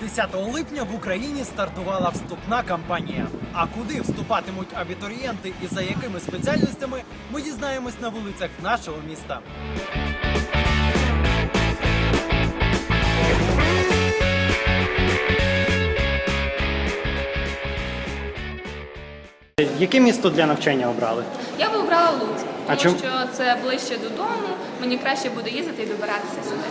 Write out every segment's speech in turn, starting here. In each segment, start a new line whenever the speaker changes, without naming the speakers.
«10 липня в Україні стартувала вступна кампанія. А куди вступатимуть абітурієнти і за якими спеціальностями, ми дізнаємось на вулицях нашого міста. Яке місто для навчання обрали?
Я би обрала Луцьк,
А чому?
що це ближче додому. Мені краще буде їздити і добиратися сюди.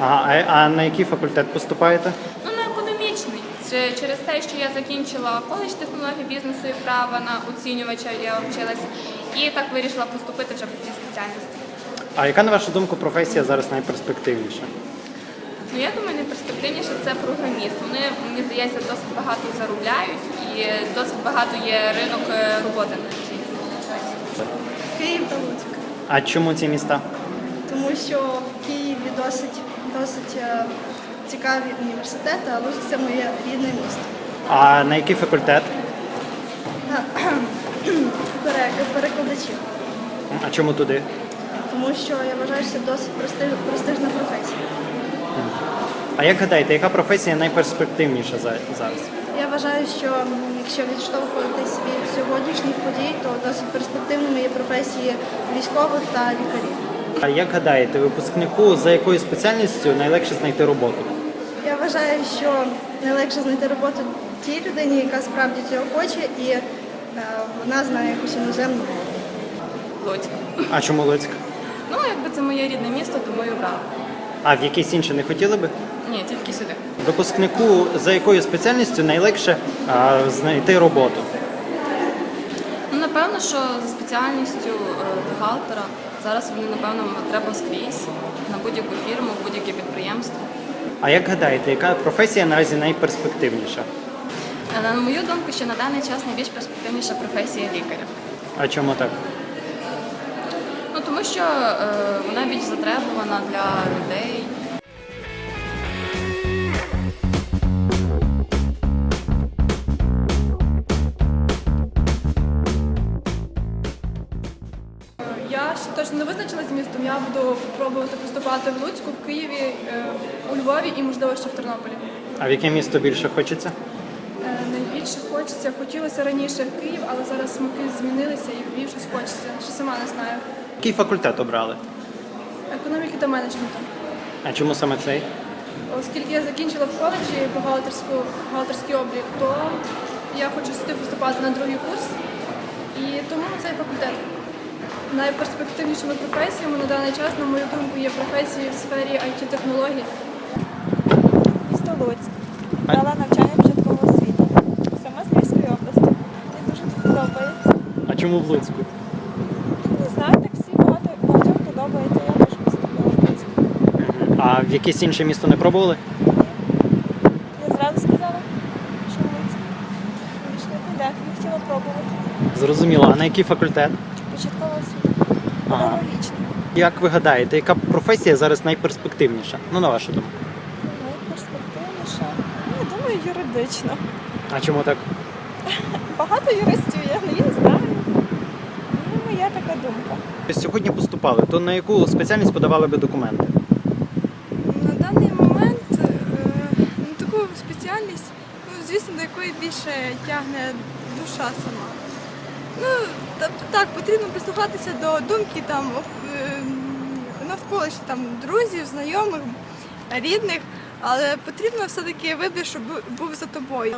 Ага, а, а на який факультет поступаєте?
Ну на економічний. Це через те, що я закінчила коледж технології бізнесу і права на оцінювача, я вчилася, і так вирішила поступити вже по цій спеціальності.
А яка на вашу думку професія зараз найперспективніша?
Ну я думаю, найперспективніше це програміст. Вони мені здається досить багато заробляють і досить багато є ринок е, роботи на цій професії.
Київ та Луцьк.
А чому ці міста?
Тому що в Києві досить, досить е, цікаві університети, а Луцьк це моє рідне місто.
А на який факультет?
Пере- Перекладачі.
А чому туди?
Тому що я вважаю, що це досить престиж, престижна професія.
А як гадаєте, яка професія найперспективніша за- зараз?
Я вважаю, що якщо відштовхуватись від сьогоднішніх подій, то досить перспективними є професії військових та лікарів.
А як гадаєте, випускнику за якою спеціальністю найлегше знайти роботу?
Я вважаю, що найлегше знайти роботу тій людині, яка справді цього хоче, і е, вона знає якусь іноземну мову.
Луцьк.
А чому Луцьк?
Ну, якби це моє рідне місто, тому і обрала.
А в якийсь інший не хотіли би?
Ні, тільки сюди.
Випускнику за якою спеціальністю найлегше а, знайти роботу?
Ну, напевно, що за спеціальністю е, бухгалтера зараз вони, напевно, треба скрізь на будь-яку фірму, будь-яке підприємство.
А як гадаєте, яка професія наразі найперспективніша?
Але, на мою думку, що на даний час найбільш перспективніша професія лікаря.
А чому так?
Ну тому що е, вона більш затребувана для людей.
Не визначилася з містом. Я буду пробувати поступати в Луцьку, в Києві, е, у Львові і можливо ще в Тернополі.
А в яке місто більше хочеться?
Е, Найбільше хочеться, хотілося раніше в Київ, але зараз смаки змінилися і в Львів щось хочеться. Ще сама не знаю.
Який факультет обрали?
Економіки та менеджменту.
А чому саме цей?
Оскільки я закінчила в коледжі бухгалтерську бухгалтерський облік, то я хочу сюди поступати на другий курс. І тому цей факультет. Найперспективнішими професіями на даний час, на мою думку, є професії в сфері IT-технологій.
Місто Луцьк. Дала навчання початкового освіти. Сама з Львівської області. Мені дуже подобається.
А чому в Луцьку?
Не знаю, так всі багато багатьом подобається. Я теж поступила в Луцьк.
А в якесь інше місто не пробували?
Я зразу сказала, що Луцьк. Більше не піде, не хотіла пробувати.
Зрозуміло. А на який факультет?
Початкова освіта.
Ага. Як ви гадаєте, яка професія зараз найперспективніша? Ну, на вашу думку.
Найперспективніша. Ну, я думаю, юридично.
А чому так?
Багато юристів є, але я знаю. Ну, моя така думка.
Сьогодні поступали, то на яку спеціальність подавали би документи?
На даний момент е, ну, таку спеціальність, ну, звісно, до якої більше тягне душа сама. Ну, так, потрібно прислухатися до думки там е, навколишніх там друзів, знайомих, рідних, але потрібно все-таки вибір, щоб був за тобою.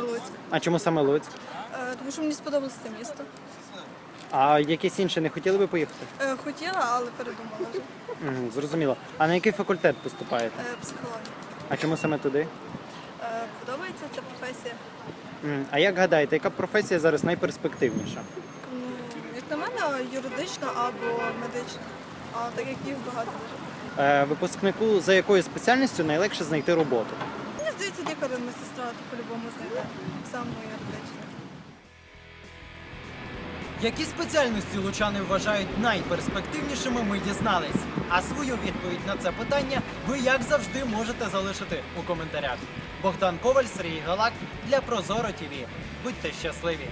А чому саме Луцьк?
Е, Тому що мені сподобалося це місто.
А якесь інше не хотіли би поїхати?
Е, Хотіла, але передумала вже.
Мгм, Зрозуміло. А на який факультет поступаєте?
Е, Психологія.
А чому саме туди?
Е, Подобається ця професія.
Мгм. А як гадаєте, яка професія зараз найперспективніша?
На мене, юридична або медична. А так як їх багато дуже.
Е, випускнику за якою спеціальністю найлегше знайти роботу?
Мені здається, лікар медсестра то по-любому знайде. Саме юридична.
Які спеціальності лучани вважають найперспективнішими, ми дізнались. А свою відповідь на це питання ви, як завжди, можете залишити у коментарях. Богдан Коваль, Сергій Галак для Прозоро ТВ. Будьте щасливі!